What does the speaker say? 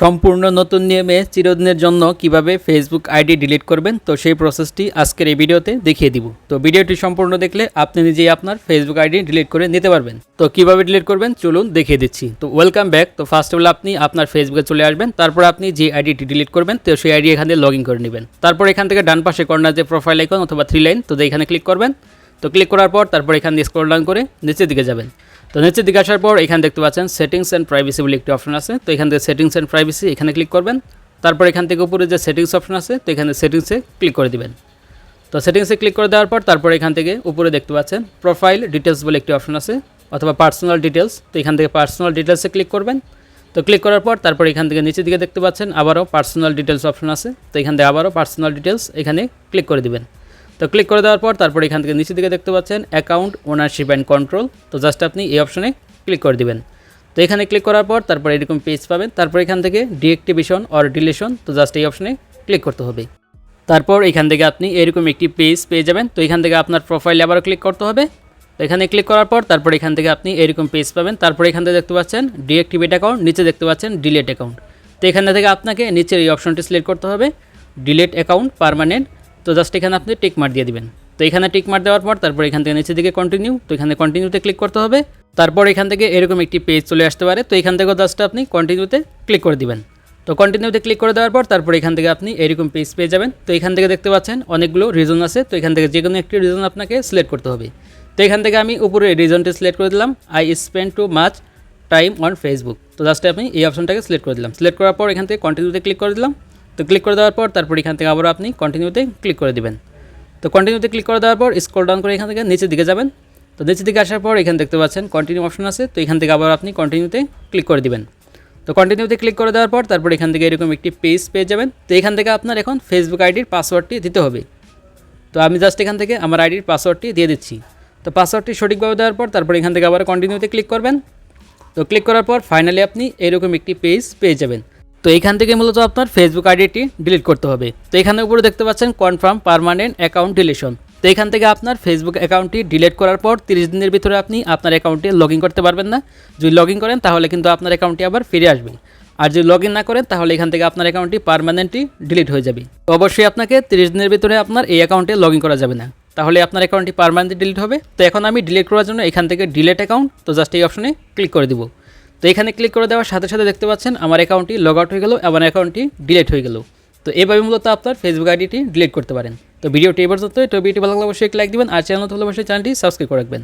সম্পূর্ণ নতুন নিয়মে চিরদিনের জন্য কীভাবে ফেসবুক আইডি ডিলিট করবেন, তো সেই প্রসেসটি আজকের এই ভিডিওতে দেখিয়ে দিব। তো ভিডিওটি সম্পূর্ণ দেখলে আপনি নিজেই আপনার ফেসবুক আইডি ডিলিট করে নিতে পারবেন। তো কীভাবে ডিলিট করবেন, চলুন দেখিয়ে দিচ্ছি। তো ওয়েলকাম ব্যাক তো ফার্স্ট অফ অল আপনি আপনার ফেসবুকে চলে আসবেন, তারপর আপনি যে আইডিটি ডিলিট করবেন, তো সেই আইডি এখানে লগ ইন করে নেবেন। তারপর এখান থেকে ডান পাশে কর্নার যে প্রোফাইল আইকন অথবা থ্রি লাইন তো এখানে ক্লিক করবেন, তো ক্লিক করার পর তারপর এখান দিয়ে স্ক্রল ডাউন করে নিচের দিকে যাবেন। তো নিচের দিকে আসার পর এখানে দেখতে পাচ্ছেন সেটিংস অ্যান্ড প্রাইভেসি বলে একটি অপশন আছে। তো এখান থেকে সেটিংস অ্যান্ড প্রাইভেসি এখানে ক্লিক করবেন। তারপর এখান থেকে উপরে যে সেটিংস অপশন আছে, তো এখানে সেটিংসে ক্লিক করে দিবেন। তো সেটিংসে ক্লিক করে দেওয়ার পর তারপর এখান থেকে উপরে দেখতে পাচ্ছেন প্রোফাইল ডিটেলস বলে একটি অপশন আছে, অথবা পার্সোনাল ডিটেলস তো এখান থেকে পার্সোনাল ডিটেলসে ক্লিক করবেন। তো ক্লিক করার পর তারপর এখান থেকে নিচের দিকে দেখতে পাচ্ছেন আবারও পার্সোনাল ডিটেলস অপশন আছে। তো এখান থেকে আবারও পার্সোনাল ডিটেলস এখানে ক্লিক করে দিবেন। তো ক্লিক করে দেওয়ার পর তারপর এখান থেকে নিচের দিকে দেখতে পাচ্ছেন অ্যাকাউন্ট ওনারশিপ অ্যান্ড কন্ট্রোল তো জাস্ট আপনি এই অপশনে ক্লিক করে দিবেন। তো এখানে ক্লিক করার পর তারপর এরকম পেজ পাবেন। তারপর এখান থেকে ডিএক্টিভেশন অর ডিলেশন তো জাস্ট এই অপশনে ক্লিক করতে হবে। তারপর এখান থেকে আপনি এরকম একটি পেজ পেয়ে যাবেন। তো এখান থেকে আপনার প্রোফাইলে আবারও ক্লিক করতে হবে। তো এখানে ক্লিক করার পর তারপর এখান থেকে আপনি এরকম পেজ পাবেন। তারপর এখান থেকে দেখতে পাচ্ছেন ডিএক্টিভেট অ্যাকাউন্ট নিচে দেখতে পাচ্ছেন ডিলেট অ্যাকাউন্ট তো এখান থেকে আপনাকে নিচের এই অপশনটি সিলেক্ট করতে হবে। ডিলেট অ্যাকাউন্ট পারমানেন্ট তো জাস্ট এখানে আপনি টিক মার দিয়ে দিবেন। তো এখানে টিক মার দেওয়ার পর তারপর এখান থেকে নিচের দিকে কন্টিনিউ তো এখানে কন্টিনিউতে ক্লিক করতে হবে। তারপর এখান থেকে এরকম একটি পেজ চলে আসতে পারে। তো এখান থেকেও জাস্ট আপনি কন্টিনিউতে ক্লিক করে দিবেন। তো কন্টিনিউতে ক্লিক করে দেওয়ার পর তারপর এখান থেকে আপনি এরকম পেজ পেয়ে যাবেন। তো এখান থেকে দেখতে পাচ্ছেন অনেকগুলো রিজন আছে। তো এখান থেকে যে কোনো একটি রিজন আপনাকে সিলেক্ট করতে হবে। তো এখান থেকে আমি উপরে রিজনটি সিলেক্ট করে দিলাম। I spend too much time on Facebook তো জাস্ট আপনি এই অপশনটাকে সিলেক্ট করে দিলাম। সিলেক্ট করার পর এখান থেকে কন্টিনিউতে ক্লিক করে দিলাম। তো ক্লিক করে দেওয়ার পর তারপর এখান থেকে আবার আপনি কন্টিনিউতে ক্লিক করে দেবেন। তো কন্টিনিউতে ক্লিক করে দেওয়ার পর স্ক্রল ডাউন করে এখান থেকে নিচের দিকে যাবেন। তো নিচের দিকে আসার পর এখানে দেখতে পাচ্ছেন কন্টিনিউ অপশন আছে, তো এখান থেকে আবার আপনি কন্টিনিউতে ক্লিক করে দেবেন। তো কন্টিনিউতে ক্লিক করে দেওয়ার পর তারপর এখান থেকে এরকম একটি পেজ পেয়ে যাবেন। তো এখান থেকে আপনার এখন ফেসবুক আইডির পাসওয়ার্ডটি দিতে হবে। তো আমি জাস্ট এখান থেকে আমার আইডির পাসওয়ার্ডটি দিয়ে দিচ্ছি। তো পাসওয়ার্ডটি সঠিকভাবে দেওয়ার পর তারপর এখান থেকে আবার কন্টিনিউতে ক্লিক করবেন। তো ক্লিক করার পর ফাইনালি আপনি এরকম একটি পেজ পেয়ে যাবেন। তো এইখান থেকে মূলত আপনার ফেসবুক আইডিটি ডিলিট করতে হবে। তো এখানে উপরে দেখতে পাচ্ছেন কনফার্ম পারমানেন্ট অ্যাকাউন্ট ডিলিশন তো এখান থেকে আপনার ফেসবুক অ্যাকাউন্টটি ডিলিট করার পর তিরিশ দিনের ভিতরে আপনি আপনার অ্যাকাউন্টে লগ করতে পারবেন না। যদি লগ করেন তাহলে কিন্তু আপনার অ্যাকাউন্টটি আবার ফিরে আসবে। আর যদি লগ না করেন তাহলে এখান থেকে আপনার অ্যাকাউন্টটি পারমানেন্টলি ডিলিট হয়ে যাবে। অবশ্যই আপনাকে তিরিশ দিনের ভিতরে আপনার এই অ্যাকাউন্টে লগ করা যাবে না। তাহলে আপনার অ্যাকাউন্টটি পারমানেন্টলি ডিলিট হবে। তো এখন আমি ডিলিট করার জন্য এখান থেকে ডিলিট অ্যাকাউন্ট তো জাস্ট এই অপশনে ক্লিক করে দিব। তো এখানে ক্লিক করে দেওয়ার সাথে সাথে দেখতে পাচ্ছেন আমার অ্যাকাউন্টটি লগ আউট হয়ে গেলো এবং অ্যাকাউন্টটি ডিলিট হয়ে গেল। তো এভাবে মূলত আপনার ফেসবুক আইডিটি ডিলিট করতে পারেন। তো ভিডিওটি এবার তো ভিডিওটি ভালো লাগলে অবশ্যই লাইক দিবেন, আর চ্যানেল হলে অবশ্যই চ্যানেলটি সাবস্ক্রাইব করে রাখবেন।